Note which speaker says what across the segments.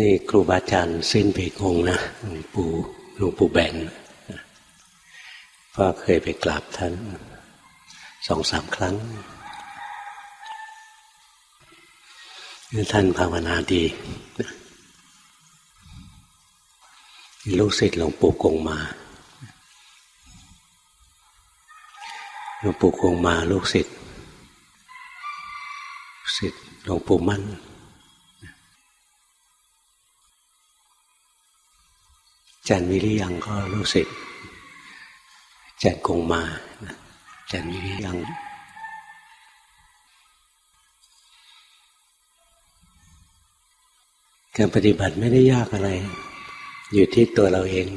Speaker 1: นี่ครูบาอาจารย์สิ้นปีกงนะหลวงปู่หลวงปู่แบนพ่อเคยไปกราบท่านสองสามครั้ง ท่านภาวนาดี ลูกศิษย์หลวงปู่กงมาหลวงปู่กงมาลูกศิษย์ศิษย์หลวงปู่มั่น จันวิริยังก็ลูกศิษย์จันคงมาจันวิริยังการปฏิบัติไม่ได้ยากอะไร อยู่ที่ตัวเราเอง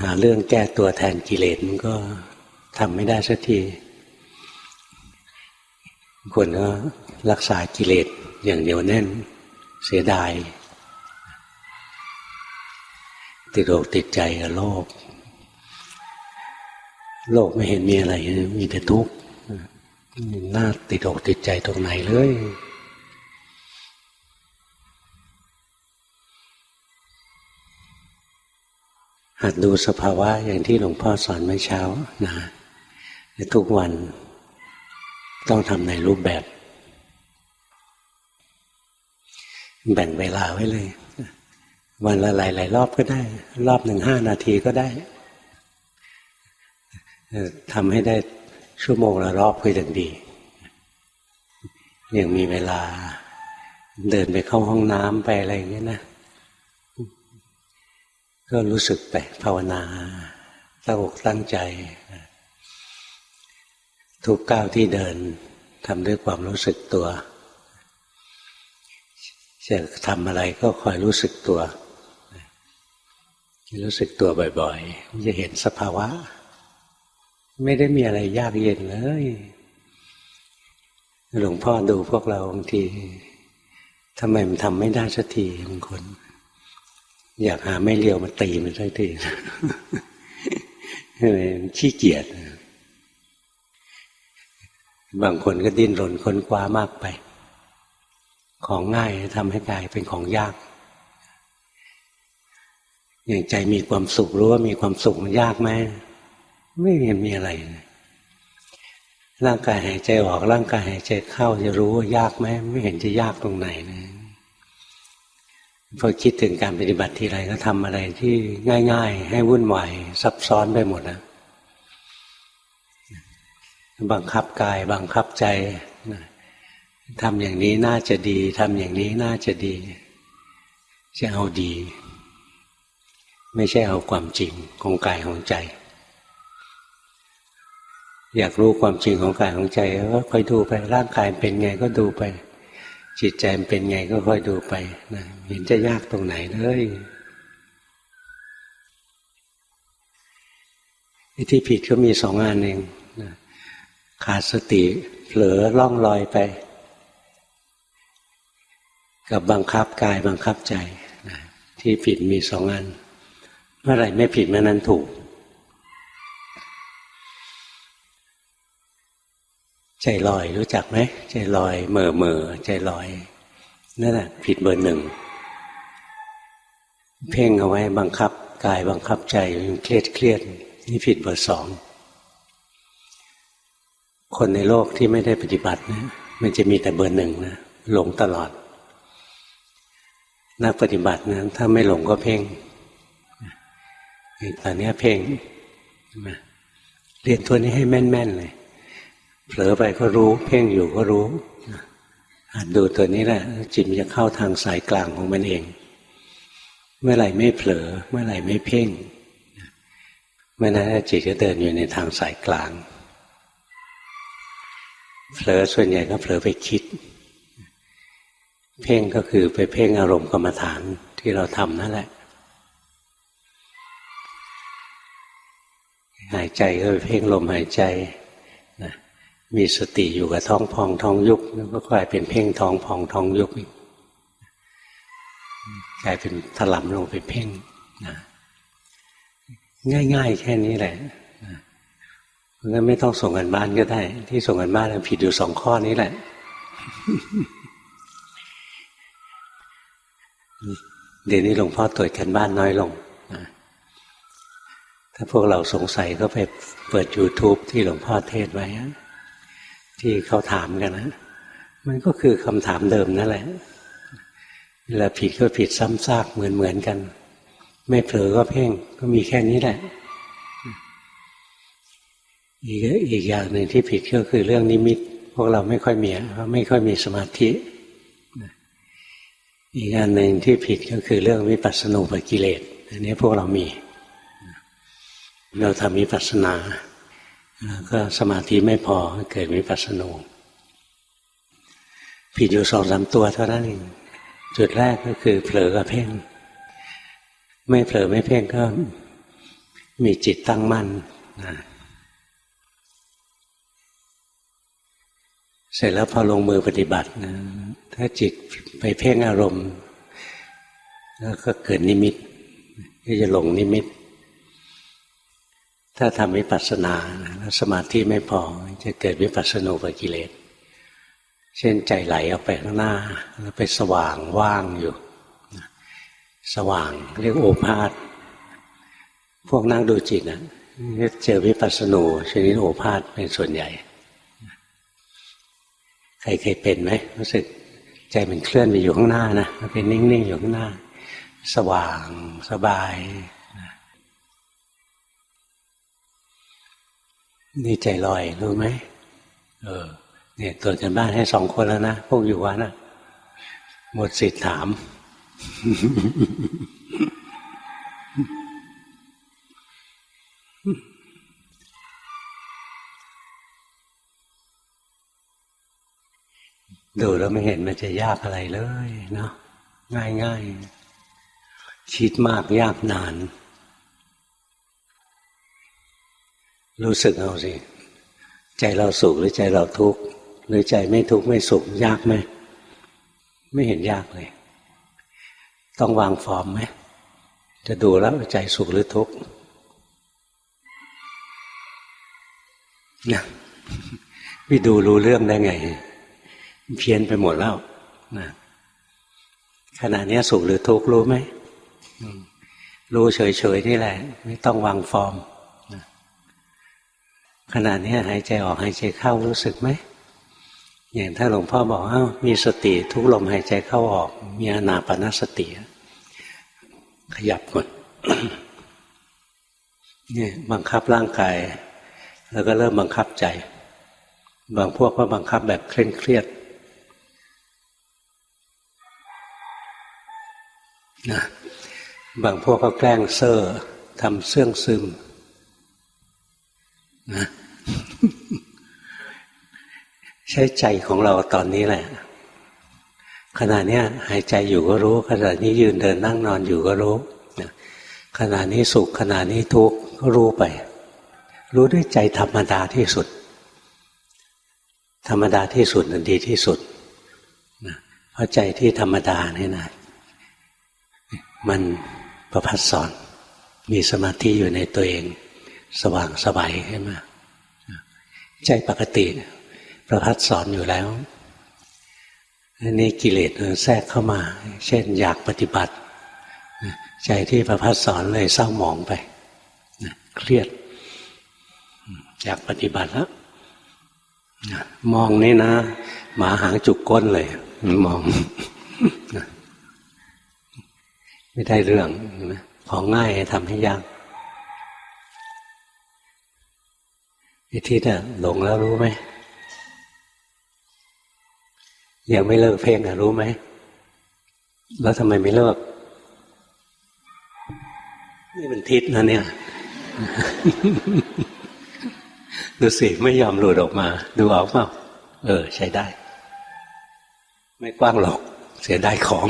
Speaker 1: หาเรื่องแก้ตัวแทนกิเลสมันก็ทำไม่ได้สักทีคนก็รักษากิเลสอย่างเหนียวแน่นเสียดาย ติดอกติดใจกับโลก โลกไม่เห็นมีอะไร มีแต่ทุกข์น่าติดอกติดใจตรงไหนเลยหัดดูสภาวะอย่างที่หลวงพ่อสอนเมื่อเช้านะทุกวันต้องทำในรูปแบบ แบ่งเวลาไว้เลย วันละหลาย ๆ รอบก็ได้ รอบหนึ่งห้านาทีก็ได้ทำให้ได้ชั่วโมงละรอบก็ยังดียังมีเวลาเดินไปเข้าห้องน้ำไปอะไรอย่างนี้ยนะ ก็รู้สึกไปภาวนาตั้งอกตั้งใจ ทุกก้าวที่เดินทำด้วยความรู้สึกตัวจะทำอะไรก็คอยรู้สึกตัว รู้สึกตัวบ่อยๆ จะเห็นสภาวะ ไม่ได้มีอะไรยากเย็นเลย หลวงพ่อดูพวกเราบางทีทำไมมันทำไม่ได้สักทีบางคน อยากหาไม่เลียวมาตีมันสักทีขี้เกียจบางคนก็ดิ้นรนค้นคว้ามากไป ของง่ายทำให้กลายเป็นของยาก อย่างใจมีความสุขรู้ว่ามีความสุขมันยากไหมไม่เห็นมีอะไร ร่างกายหายใจออกร่างกายหายใจเข้าจะรู้ว่ายากไหมไม่เห็นจะยากตรงไหนนะพอคิดถึงการปฏิบัติทีไรก็ทำอะไรที่ง่าย ๆ ให้วุ่นวายซับซ้อนไปหมดนะบังคับกายบังคับใจทำอย่างนี้น่าจะดีทำอย่างนี้น่าจะดี จะเอาดี ไม่ใช่เอาความจริงของกายของใจ อยากรู้ความจริงของกายของใจก็ค่อยดูไปร่างกายเป็นไงก็ดูไป จิตใจเป็นไงก็ค่อยดูไปนะเห็นจะยากตรงไหนเลยที่ผิดก็มีสองงานเองนะขาดสติเผลอล่องลอยไป กับบังคับกายบังคับใจนะที่ผิดมีสองงา นมื่อไรไม่ผิดเมื่อนั้นถูก ใจลอยรู้จักไหมใจลอยเมื่อเมื่อใจลอยนั่นแหละผิดเบอร์หนึ่ง เพ่งเอาไว้บังคับกายบังคับใจเครียดเครียดนี่ผิดเบอร์สองคนในโลกที่ไม่ได้ปฏิบัตินะมันจะมีแต่เบอร์หนึ่งนะหลงตลอด นักปฏิบัตินะถ้าไม่หลงก็เพ่ง ตอนนี้เพ่งเรียนตัวนี้ให้แม่นๆเลยเผลอไปก็รู้ เพ่งอยู่ก็รู้ดูตัวนี้แหละจิตมันจะเข้าทางสายกลางของมันเอง เมื่อไหร่ไม่เผลอ เมื่อไหร่ไม่เพ่งเมื่อนั้นจิตจะเดินอยู่ในทางสายกลาง เผลอส่วนใหญ่ก็เผลอไปคิด เพ่งก็คือไปเพ่งอารมณ์กรรมฐานที่เราทำนั่นแหละ หายใจก็เพ่งลมหายใจนะมีสติอยู่กับท้องพองท้องยุบก็กลายเป็นเพ่งท้องพองท้องยุบกลายเป็นถลำลงไปเพ่งนะง่าย ๆ แค่นี้แหละเพราะงั้นไม่ต้องส่งกันบ้านก็ได้ ที่ส่งกันบ้านผิดอยู่สองข้อนี้แหละ เดี๋ยวนี้หลวงพ่อตรวจกันบ้านน้อยลงนะ ถ้าพวกเราสงสัยก็ไปเปิด YouTube ที่หลวงพ่อเทศไว้ ที่เขาถามกันนะ มันก็คือคำถามเดิมนั่นแหละ เวลาผิดก็ผิดซ้ำซากเหมือนเหมือนกัน ไม่เผลอก็เพ่งก็มีแค่นี้แหละ อีกอีกอย่างหนึ่งที่ผิดก็คือเรื่องนิมิต พวกเราไม่ค่อยมีเพราะไม่ค่อยมีสมาธิอีกอันหนึ่งที่ผิดก็คือเรื่องวิปัสสนูปกิเลสอันนี้พวกเรามี เราทำวิปัสสนาแล้วก็สมาธิไม่พอเกิดวิปัสสนูผิดอยู่สองสามตัวเท่านั้นเองจุดแรกก็คือเผลอกับเพ่ง ไม่เผลอไม่เพ่งก็มีจิตตั้งมั่นนะเสร็จแล้วพอลงมือปฏิบัตินะถ้าจิตไปเพ่งอารมณ์ แล้วก็เกิดนิมิตก็จะหลงนิมิต ถ้าทำวิปัสสนาแล้วสมาธิไม่พอจะเกิดวิปัสสนูปกิเลส เช่นใจไหลออกไปข้างหน้า แล้วไปสว่างว่างอยู่ สว่างเรียกโอภาษพวกนั่งดูจิตนะเจอวิปัสสนูชนิดโอภาษเป็นส่วนใหญ่ ใครเคยเป็นไหมรู้สึกใจมันเคลื่อนไปอยู่ข้างหน้านะเป็นนิ่งๆอยู่ข้างหน้า สว่างสบาย นี่ใจลอยรู้ไหมเออเนี่ยตรวจกันบ้านให้สองคนแล้วนะพวกอยู่วัดนะหมดสิทธิ์ถาม ดูแล้วไม่เห็นมันจะยากอะไรเลยเนาะง่ายง่ายคิดมากยากนาน รู้สึกเอาสิ ใจเราสุขหรือใจเราทุกข์หรือใจไม่ทุกข์ไม่สุขยากไหมไม่เห็นยากเลย ต้องวางฟอร์มไหมจะดูแล้วใจสุขหรือทุกข์นะไม่ดูรู้เรื่องได้ไง เพี้ยนไปหมดแล้วนะขณะนี้สุขหรือทุกข์รู้ไหมรู้เฉยๆนี่แหละ ไม่ต้องวางฟอร์ม ขณะนี้หายใจออกหายใจเข้ารู้สึกไหมอย่างถ้าหลวงพ่อบอกอ้าวมีสติทุกลมหายใจเข้าออก มีอนาปนสติ ขยับหมดนี่บังคับร่างกาย แล้วก็เริ่มบังคับใจ บางพวกก็บังคับแบบเคร่งเครียดนะบางพวกก็แกล้งเซ่อทำเสื่องซึม นะใช้ใจของเราตอนนี้แหละ ขณะนี้หายใจอยู่ก็รู้ ขณะนี้ยืนเดินนั่งนอนอยู่ก็รู้ขณะนี้สุขขณะนี้ทุกข์ก็รู้ไป รู้ด้วยใจธรรมดาที่สุด ธรรมดาที่สุดนันดีที่สุดเพราะใจที่ธรรมดาเนี่ยนะมันประพัดสอนมีสมาธิอยู่ในตัวเอง สว่างสบายขึ้นมาใจปกติ ประพัดสอนอยู่แล้วอันนี้กิเลสแทรกเข้ามา เช่นอยากปฏิบัติ ใจที่ประพัดสอนเลยเศร้าหมองไปเครียด อยากปฏิบัติแล้วมองนี่นะ หมาหางจุกก้นเลย มอง ไม่ได้เรื่องของง่ายทำให้ยาก พิธีเนี่ยหลงแล้วรู้ไหมยังไม่เลิกเพลงอะรู้ไหมแล้วทำไมไม่เลิก นี่เป็นทิศนะเนี่ยดูสิไม่ยอมหลุดออกมา ดูออกเปล่าเออ ใช้ได้ ไม่กว้างหรอก เสียได้ของ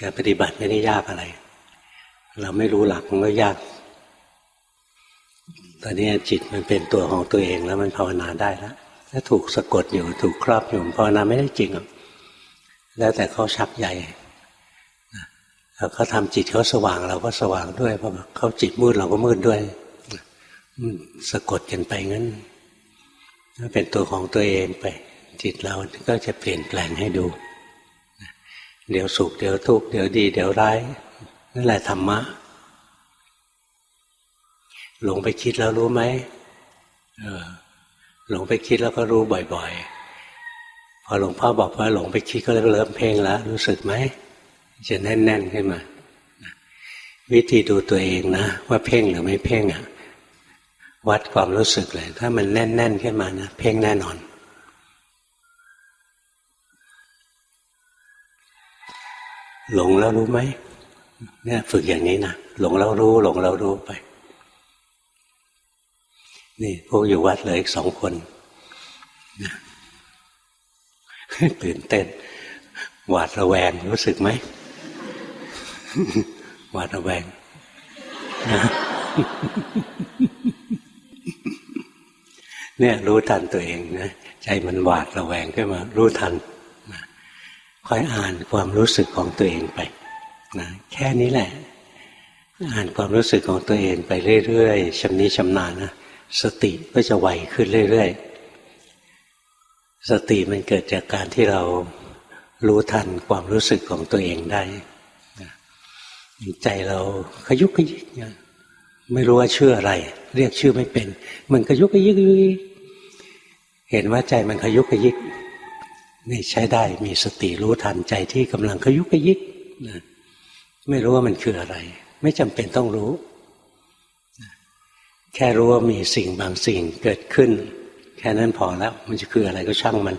Speaker 1: การปฏิบัติไม่ได้ยากอะไร เราไม่รู้หลักมันก็ยาก ตอนนี้จิตมันเป็นตัวของตัวเองแล้วมันภาวนาได้แล้วถ้าถูกสะกดอยู่ถูกครอบอยู่ภาวนาไม่ได้จริงหรอกแล้วแต่เขาชักใหญ่แล้วเขาทำจิตเขาสว่างเราก็สว่างด้วยเพราะเขาจิตมืดเราก็มืดด้วยสะกดกันไปงั้นเป็นตัวของตัวเองไป จิตเราก็จะเปลี่ยนแปลงให้ดู เดี๋ยวสุขเดี๋ยวทุกข์เดี๋ยวดีเดี๋ยวร้ายนั่นแหละธรรมะหลงไปคิดแล้วรู้ไหมหลงไปคิดแล้วก็รู้บ่อย ๆ พอหลวงพ่อบอกว่าหลงไปคิดก็เริ่มเพ่งแล้ว รู้สึกไหมจะแน่นๆขึ้นมาวิธีดูตัวเองนะ ว่าเพ่งหรือไม่เพ่งอะวัดความรู้สึกเลย ถ้ามันแน่น ๆ ขึ้นมานะเพ่งแน่นอน หลงแล้วรู้ไหมเนี่ยฝึกอย่างนี้นะหลงแล้วรู้ หลงแล้วรู้ไป นี่พวกอยู่วัดเหลยอีกสองคนนะตื่นเต้น หวาดระแวงรู้สึกไหมหวาดระแวงนะเนี่ยรู้ทันตัวเองนะใจมันหวาดระแวงขึ้นมา รู้ทัน คอยอ่านความรู้สึกของตัวเองไปนะแค่นี้แหละ อ่านความรู้สึกของตัวเองไปเรื่อยๆชำนิชำนาญนะสติก็จะไวขึ้นเรื่อยๆสติมันเกิดจากการที่เรารู้ทันความรู้สึกของตัวเองได้ใจเราขยุกขยิกไม่รู้ว่าชื่ออะไร เรียกชื่อไม่เป็น มันขยุกขยิกเห็นว่าใจมันขยุกขยิก นี่ใช้ได้มีสติรู้ทันใจที่กำลังขยุกขยิกไม่รู้ว่ามันคืออะไร ไม่จำเป็นต้องรู้ แค่รู้ว่ามีสิ่งบางสิ่งเกิดขึ้น แค่นั้นพอแล้ว มันจะคืออะไรก็ช่างมัน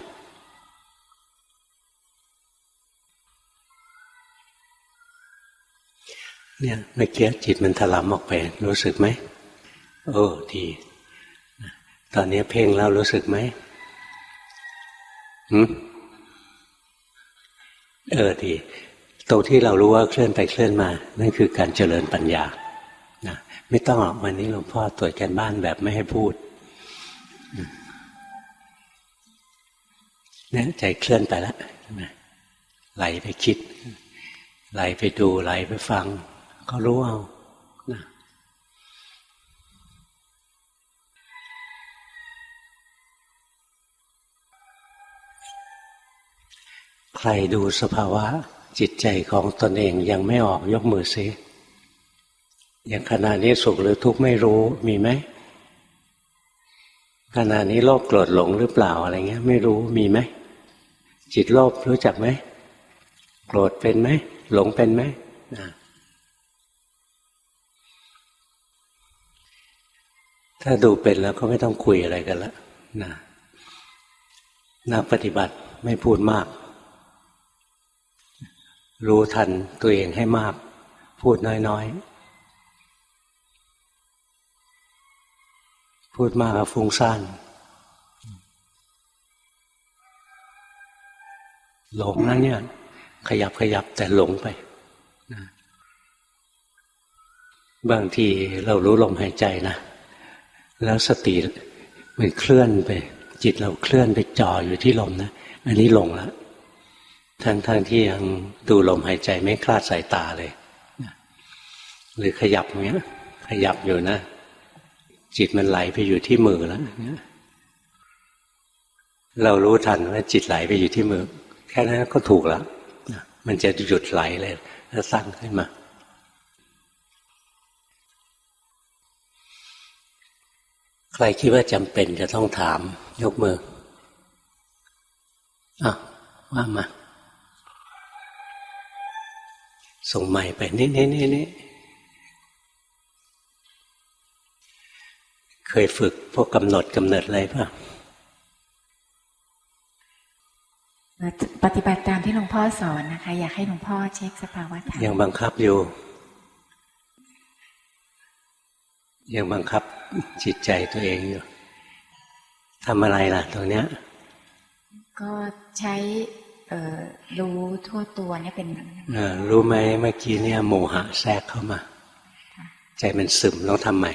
Speaker 1: เนี่ยเมื่อกี้จิตมันถลำออกไป รู้สึกไหมโอ้ดีตอนนี้เพ่งแล้วรู้สึกไหมหืม เออดีตรงที่เรารู้ว่าเคลื่อนไปเคลื่อนมา นั่นคือการเจริญปัญญานะไม่ต้องออกวันนี้หลวงพ่อตรวจกันบ้านแบบไม่ให้พูดเนี่ยใจเคลื่อนไปแล้วไหลไปคิด ไหลไปดูไหลไปฟัง ก็รู้เอา รดูสภาวะจิตใจของตนเองยังไม่ออกยกมือซิอย่างขณะนี้สุขหรือทุกข์ไม่รู้มีไหมขณะนี้โลภโกรธหลงหรือเปล่าอะไรเงี้ย ไม่รู้มีไหมจิตโลภรู้จักไหมโกรธเป็นไหมหลงเป็นไหมถ้าดูเป็นแล้วก็ไม่ต้องคุยอะไรกันละนะนักปฏิบัติไม่พูดมาก รู้ทันตัวเองให้มาก พูดน้อยๆ พูดมากก็ฟุ้งซ่านหลงนะเนี่ย ขยับขยับแต่หลงไปนะบางทีเรารู้ลมหายใจนะ แล้วสติมันเคลื่อนไป จิตเราเคลื่อนไปจ่ออยู่ที่ลมนะ อันนี้หลงแล้ว ทั้งทั้งที่ยังดูลมหายใจไม่คลาดสายตาเลยหรือขยับเนี้ย ขยับอยู่นะ จิตมันไหลไปอยู่ที่มือแล้วเนี่ยเรารู้ทันว่าจิตไหลไปอยู่ที่มือ แค่นั้นก็ถูกแล้วมันจะหยุดไหลเลยแล้วสั้นขึ้นมาใครคิดว่าจำเป็นจะต้องถาม ยกมืออะว่ามา ส่งใหม่ไปนี่นี่นี่นี่เคยฝึกพวกกำหนดกำเนิดอะไรป่ะ
Speaker 2: ปฏิบัติตามที่หลวงพ่อสอนนะคะ อยากให้หลวงพ่อเช็คสภาวะธรรม
Speaker 1: ยังบังคับอยู่ยังบังคับจิตใจตัวเองอยู่ทำอะไรล่ะตรงเนี้ย
Speaker 2: ก็ใช้เอ่อ รู้ทั่วตัวเนี่ยเป็น
Speaker 1: เอ่อรู้ไหมเมื่อกี้เนี่ยโมหะแทรกเข้ามา ใจมันซึมต้องทำใหม่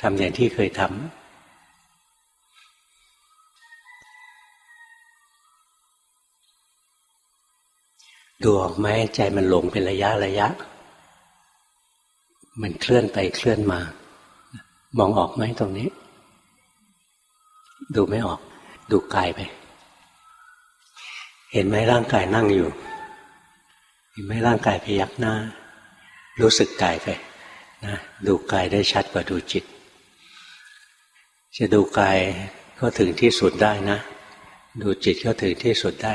Speaker 1: ทำอย่างที่เคยทำดูออกไหมใจมันหลงเป็นระยะระยะ มันเคลื่อนไปเคลื่อนมา มองออกไหมตรงนี้ ดูไม่ออก ดูกายไป เห็นไหมร่างกายนั่งอยู่ เห็นไหมร่างกายพยักหน้า รู้สึกกายไปนะดูกายได้ชัดกว่าดูจิต จะดูกายก็ถึงที่สุดได้นะ ดูจิตก็ถึงที่สุดได้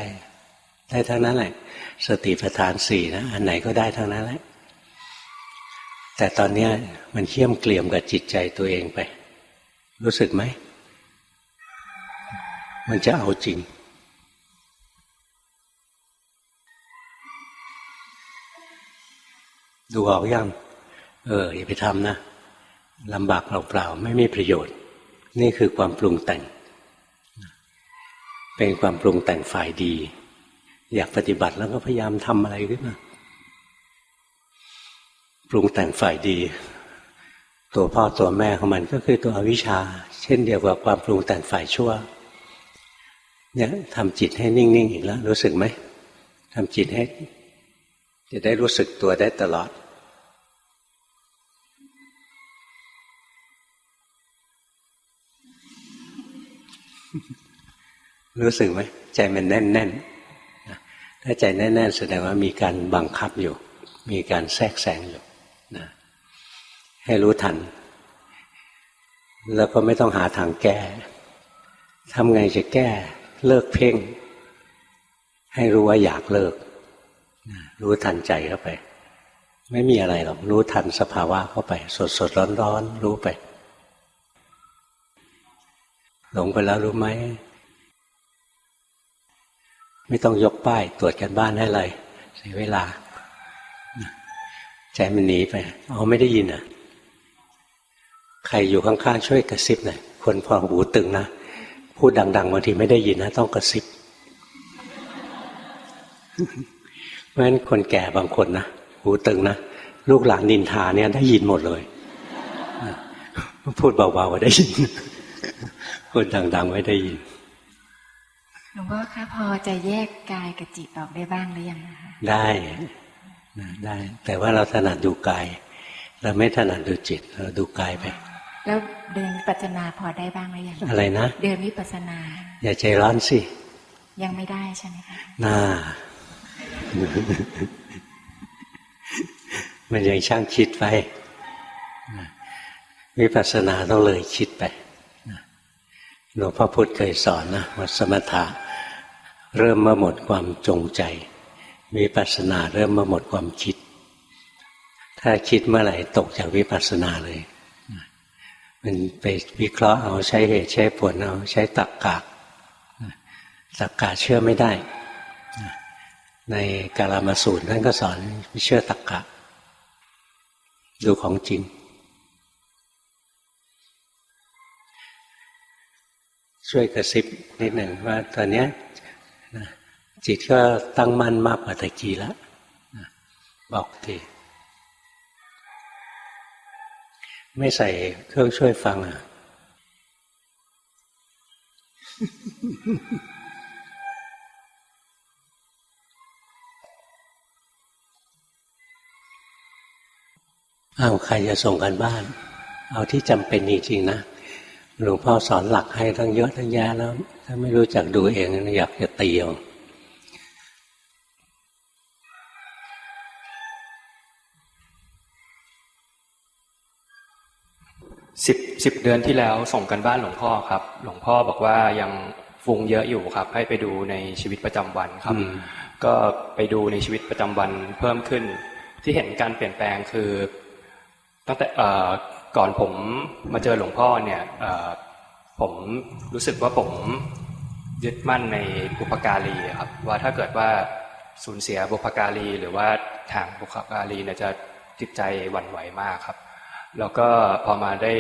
Speaker 1: ได้ทั้งนั้นแหละ สติปัฏฐานสี่นะอันไหนก็ได้ทั้งนั้นแหละ แต่ตอนนี้มันเขี่ยมเกลี่ยมกับจิตใจตัวเองไป รู้สึกไหม มันจะเอาจริง ดูออกยังเอออย่าไปทำนะลำบากเปล่าๆไม่มีประโยชน์ นี่คือความปรุงแต่ง เป็นความปรุงแต่งฝ่ายดี อยากปฏิบัติแล้วก็พยายามทำอะไรขึ้นมาปรุงแต่งฝ่ายดี ตัวพ่อตัวแม่ของมันก็คือตัวอวิชชา เช่นเดียวกับความปรุงแต่งฝ่ายชั่วเนี่ยทำจิตให้นิ่ง ๆ อีกแล้ว รู้สึกไหมทำจิตให้ จะได้รู้สึกตัวได้ตลอด รู้สึกไหมใจมันแน่นๆนนถ้าใจแน่นๆแสดงว่ามีการบังคับอยู่ มีการแทรกแซงอยู่นะให้รู้ทัน แล้วก็ไม่ต้องหาทางแก้ทำไงจะแก้เลิกเพ่ง ให้รู้ว่าอยากเลิกนะรู้ทันใจเข้าไป ไม่มีอะไรหรอก รู้ทันสภาวะเข้าไป สดสดร้อนร้อนรู้ไป หลงไปแล้วรู้ไหม ไม่ต้องยกป้ายตรวจกันบ้านให้เลยเสียเวลา ใจมันหนีไปเอาไม่ได้ยินอะ ใครอยู่ข้างๆช่วยกระซิบหน่อยคนพอหูตึงนะ พูดดังๆบางทีไม่ได้ยินนะ ต้องกระซิบเพราะฉะนั้นคนแก่บางคนนะหูตึงนะลูกหลานนินทาเนี่ยได้ยินหมดเลย พูดเบาๆก็ได้ยิน พูดดังๆไม่ได้ยิน
Speaker 2: หลวงพ่อคะพอจะแยกกายกับจิตออกได้บ้างหรือยังนะคะ
Speaker 1: ได้นะได้ แต่ว่าเราถนัดดูกาย เราไม่ถนัดดูจิต เราดูกายไป
Speaker 2: แล้วเดินวิปัสสนาพอได้บ้างหรือยัง
Speaker 1: อะไรนะ
Speaker 2: เดินวิปัสสนา
Speaker 1: อย่าใจร้อนสิ
Speaker 2: ยังไม่ได้ใช่ไหมคะ
Speaker 1: หน้ามันยังช่างคิดไปนะวิปัสสนาต้องเลยคิดไปนะ หลวงพ่อพุธเคยสอนนะว่าสมถะเริ่มเมื่อหมดความจงใจ วิปัสสนาเริ่มเมื่อหมดความคิด ถ้าคิดเมื่อไหร่ตกจากวิปัสสนาเลย มันไปวิเคราะห์เอาใช้เหตุใช้ผลเอาใช้ตรกกะตรกกะเชื่อไม่ได้ ในกาลามาสูตรท่านก็สอนไม่เชื่อตรกกะ ดูของจริง ช่วยกระซิบนิดหนึ่งว่าตอนเนี้ยจิตก็ตั้งมั่นมากกว่าตะกี้แล้วบอกทีไม่ใส่เครื่องช่วยฟังอะเอาใครจะส่งกันบ้าน เอาที่จำเป็นจริงๆนะ หลวงพ่อสอนหลักให้ทั้งเยอะทั้งแยะแล้ว ถ้าไม่รู้จักดูเองอยากจะตีเอา
Speaker 3: สิบสิบเดือนที่แล้วส่งกันบ้านหลวงพ่อครับ หลวงพ่อบอกว่ายังฟุ้งเยอะอยู่ครับ ให้ไปดูในชีวิตประจำวันครับ
Speaker 1: อืม
Speaker 3: ก็ไปดูในชีวิตประจำวันเพิ่มขึ้น ที่เห็นการเปลี่ยนแปลงคือ ตั้งแต่เอ่อ ก่อนผมมาเจอหลวงพ่อเนี่ยผมรู้สึกว่าผมยึดมั่นในบุพการีครับว่าถ้าเกิดว่าสูญเสียบุพการีหรือว่าทางบุพการีเนี่ยจะจิตใจหวั่นไหวมากครับ แล้วก็พอมาได้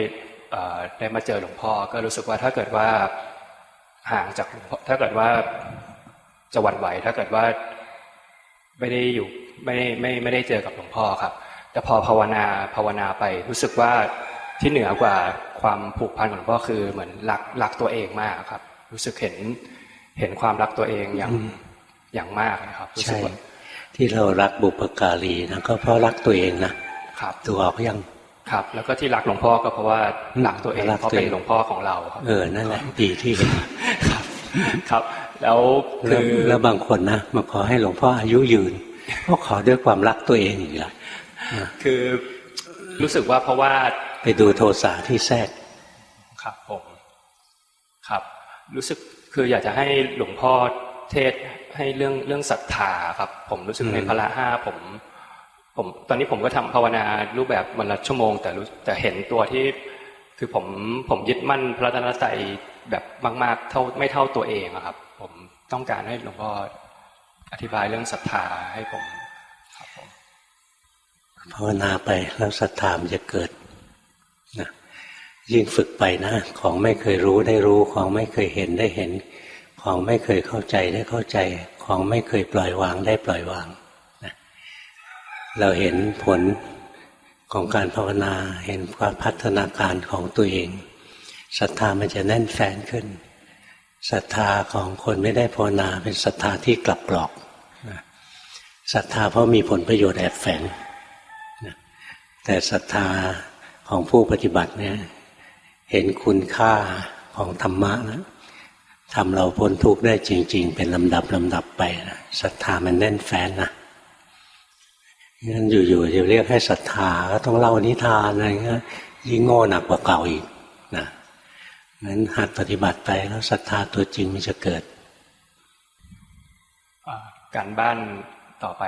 Speaker 3: ได้มาเจอหลวงพ่อก็รู้สึกว่าถ้าเกิดว่าห่างจากหลวงพ่อถ้าเกิดว่าจะหวั่นไหว ถ้าเกิดว่าไม่ได้อยู่ไม่ไม่ไม่ได้เจอกับหลวงพ่อครับ แต่พอภาวนาภาวนาไปรู้สึกว่าที่เหนือกว่าความผูกพันของหลวงพ่อคือเหมือนรักรักตัวเองมากครับ รู้สึกเห็นเห็นความรักตัวเองอย่างอย่างมากนะครับรู้สึ
Speaker 1: ใช่
Speaker 3: กว่า
Speaker 1: ที่เรารักบุปการีนะก็เพราะรักตัวเองนะครับดูออกยัง
Speaker 3: ครับ แล้วก็ที่รักหลวงพ่อก็เพราะว่ารักตัวเอง
Speaker 1: รัก
Speaker 3: เพราะ
Speaker 1: ตัว
Speaker 3: เป็
Speaker 1: เอนง
Speaker 3: หลวงพ่อของเราครับ
Speaker 1: เออนั่นแหละดีที่เห็น
Speaker 3: ครับ แล้ว
Speaker 1: แล้
Speaker 3: คื
Speaker 1: ว
Speaker 3: อ
Speaker 1: แล้วบางคนนะมาขอให้หลวงพ่ออายุยืนก็ขอด้วยความรักตัวเองอีกละ
Speaker 3: คือรู้สึกว่าเพราะว่า
Speaker 1: ไปดูโทสะที่แทรก
Speaker 3: ครับผมครับ รู้สึกคืออยากจะให้หลวงพ่อเทศให้เรื่องเรื่องศรัทธาครับ ผมรู้สึก
Speaker 1: อืม
Speaker 3: ในพละห้าผม ผมตอนนี้ผมก็ทำภาวนารูปแบบวันละชั่วโมง แต่รู้แต่เห็นตัวที่คือผมผมยึดมั่นพระรัตนตรัยแบบมาก ๆ เท่าไม่เท่าตัวเองอะครับ ผมต้องการให้หลวงพ่ออธิบายเรื่องศรัทธาให้ผมครับผม
Speaker 1: ภาวนาไปแล้วศรัทธามันจะเกิดนะยิ่งฝึกไปนะ ของไม่เคยรู้ได้รู้ ของไม่เคยเห็นได้เห็น ของไม่เคยเข้าใจได้เข้าใจ ของไม่เคยปล่อยวางได้ปล่อยวางนะเราเห็นผลของการภาวนาเห็นความพัฒนาการของตัวเองศรัทธามันจะแน่นแฟนขึ้นศรัทธาของคนไม่ได้ภาวนาเป็นศรัทธาที่กลับกรอกศรัทธาเพราะมีผลประโยชน์แอบแฝง แต่ศรัทธาของผู้ปฏิบัติเนี่ยเห็นคุณค่าของธรรมะนะทำเราพ้นทุกข์ได้จริง ๆ เป็นลำดับลำดับไปนะศรัทธามันแน่นแฟ้นนะงั้นอยู่ๆจะเรียกให้ศรัทธาก็ต้องเล่านิทานอะไรเงี้ยยิ่งโง่หนักกว่าเก่าอีกนะงั้นหัดปฏิบัติไปแล้วศรัทธาตัวจริงมันจะเกิด
Speaker 3: การบ้านต่อไป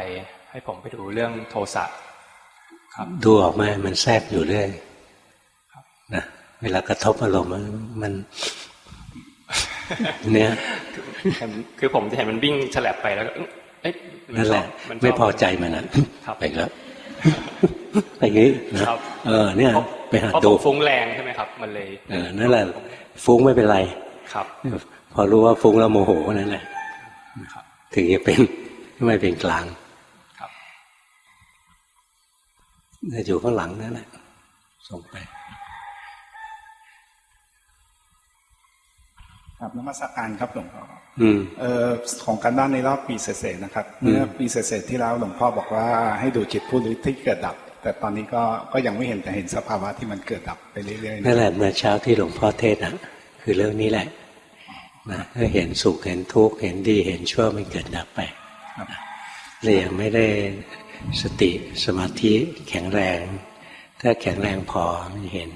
Speaker 3: ให้ผมไปดูเรื่องโทสะ ครับ
Speaker 1: ดูออกไหมมันแทรกอยู่เรื่อยนะเวลากระทบอารมณ์มันมันเนี่ย
Speaker 3: เห็นคือผมจะเห็นมันวิ่งฉลับไปแล้วก็เอ๊ะมั
Speaker 1: นั่นแหละ
Speaker 3: ชอบนชบ
Speaker 1: ไม่พอใจมันนะครับไปแล้วไปงี้นะครับเออ เนี่ย
Speaker 3: เพราะ
Speaker 1: ไปหา
Speaker 3: เพราะ
Speaker 1: ดู
Speaker 3: ผมฟุ้งแรงใช่ไหมครับ มันเลย
Speaker 1: เออนั่นแหละฟุ้งไม่เป็นไร
Speaker 3: ครับ
Speaker 1: พอรู้ว่าฟุ้งแล้วโมโหนั่นแหละ
Speaker 3: ครับ
Speaker 1: ถึงจะเป็นไม่เป็นกลาง
Speaker 3: ครับ
Speaker 1: จะ อยู่ข้างหลังนั่นแหละส่งไป
Speaker 4: ครับนมัสการครับหลวงพ่อ
Speaker 1: อืม
Speaker 4: เอ่อของการบ้านในรอบปีเศษๆนะครับ
Speaker 1: อืม
Speaker 4: เมื่อปีเศษๆที่แล้วหลวงพ่อบอกว่าให้ดูจิตผู้รู้ที่เกิดดับ แต่ตอนนี้ก็ก็ยังไม่เห็นแต่เห็นสภาวะที่มันเกิดดับไปเรื่อยๆ
Speaker 1: นั่น
Speaker 4: นะ
Speaker 1: แหละเมื่อเช้าที่หลวงพ่อเทศน์อะ คือเรื่องนี้แหละนะก็เห็นสุขเห็นทุกข์เห็นดีเห็นชั่วมันเกิดดับไป
Speaker 4: ครับ
Speaker 1: เลยยังไม่ได้ สติสมาธิแข็งแรง ถ้าแข็งแรงพอมันเห็น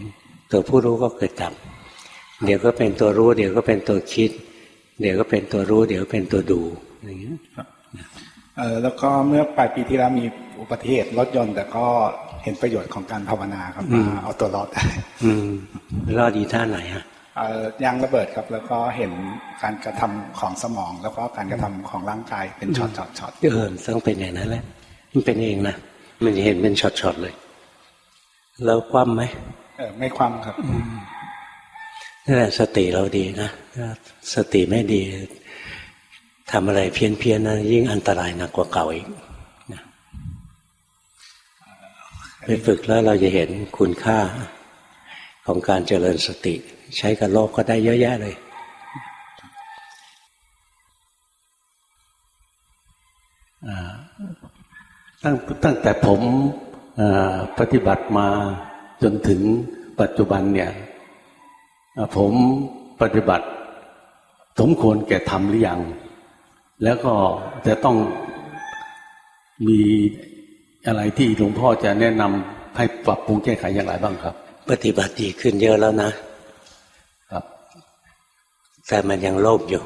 Speaker 1: ตัวผู้รู้ก็เกิดดับ เดี๋ยวก็เป็นตัวรู้ เดี๋ยวก็เป็นตัวคิด เดี๋ยวก็เป็นตัวรู้ เดี๋ยวก็เป็นตัวดูอย่างเงี้ย
Speaker 4: เอ่อแล้วก็เมื่อปลายปีที่แล้วมีอุบัติเหตุรถยนต์ แต่ก็เห็นประโยชน์ของการภาวนาครับว่าเอาตัวรอดได้
Speaker 1: อืมรอดดีท่าไหนอะ
Speaker 4: เอ่อยางระเบิดครับ แล้วก็เห็นการกระทำของสมอง แล้วก็การกระทำของร่างกายเป็นช็อตช็อตช็อต
Speaker 1: เออต้องเป็นอย่างนั้นแหละ มันเป็นเองนะมันจะเห็นเป็นช็อตๆเลย แล้วคว่ำไหม
Speaker 4: เออไม่ความครับ
Speaker 1: นั่นแหละสติเราดีนะถ้าสติไม่ดีทำอะไรเพี้ยนเพียนๆนะยิ่งอันตรายหนักกว่าเก่าอีกนะไปฝึกแล้วเราจะเห็นคุณค่าของการเจริญสติ ใช้กับโลกก็ได้เยอะแยะเลย
Speaker 5: ตั้งตั้งแต่ผมเอ่อปฏิบัติมาจนถึงปัจจุบันเนี่ยเอ่อผมปฏิบัติสมควรแก่ทำหรือยัง แล้วก็จะต้องมีอะไรที่หลวงพ่อจะแนะนำให้ปรับปรุงแก้ไขอย่างไรบ้างครับ
Speaker 1: ปฏิบัติดีขึ้นเยอะแล้วนะ
Speaker 5: ครับ
Speaker 1: แต่มันยังโลภอยู่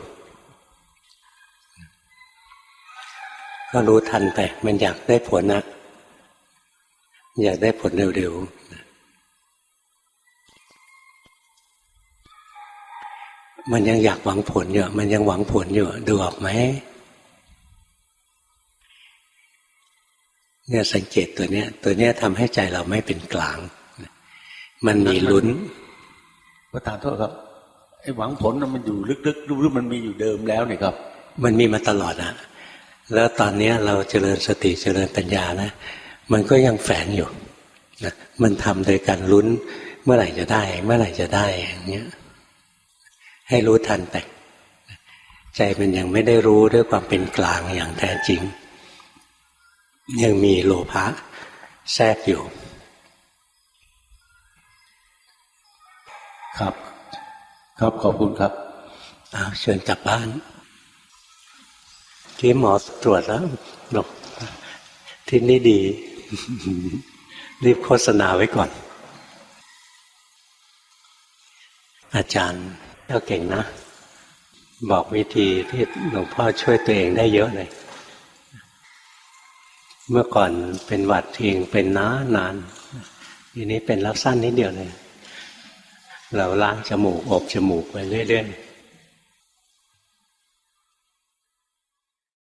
Speaker 1: ก็รู้ทันไป มันอยากได้ผลนะอยากได้ผลเร็วๆ มันยังอยากหวังผลอยู่ มันยังหวังผลอยู่ ดูออกไหม เนี่ยสังเกตตัวเนี้ย ตัวเนี้ยทำให้ใจเราไม่เป็นกลาง มันมีลุ้น
Speaker 5: ประธานโทษครับ ไอ้หวังผลน่ะมันอยู่ลึกๆรู้มันมีอยู่เดิมแล้วเนี่ยครับ
Speaker 1: มันมีมาตลอดอะ แล้วตอนเนี้ยเราเจริญสติเจริญปัญญานะ มันก็ยังแฝงอยู่นะมันทำโดยการลุ้นเมื่อไหร่จะได้ เมื่อไหร่จะได้อย่างเงี้ยให้รู้ทันไปใจมันยังไม่ได้รู้ด้วยความเป็นกลางอย่างแท้จริง ยังมีโลภะแทรกอยู่
Speaker 5: ครับ ครับขอบคุณครับ
Speaker 1: อ้าวเชิญกลับบ้าน ที่หมอตรวจแล้วบอกที่นี่ดี รีบโฆษณาไว้ก่อน อาจารย์ก็เก่งนะ บอกวิธีที่หลวงพ่อช่วยตัวเองได้เยอะเลย เมื่อก่อนเป็นหวัดเองเป็นน้านนานทีนี้เป็นแล้วสั้นนิดเดียวเลย เราล้างจมูกอบจมูกไปเรื่อยๆ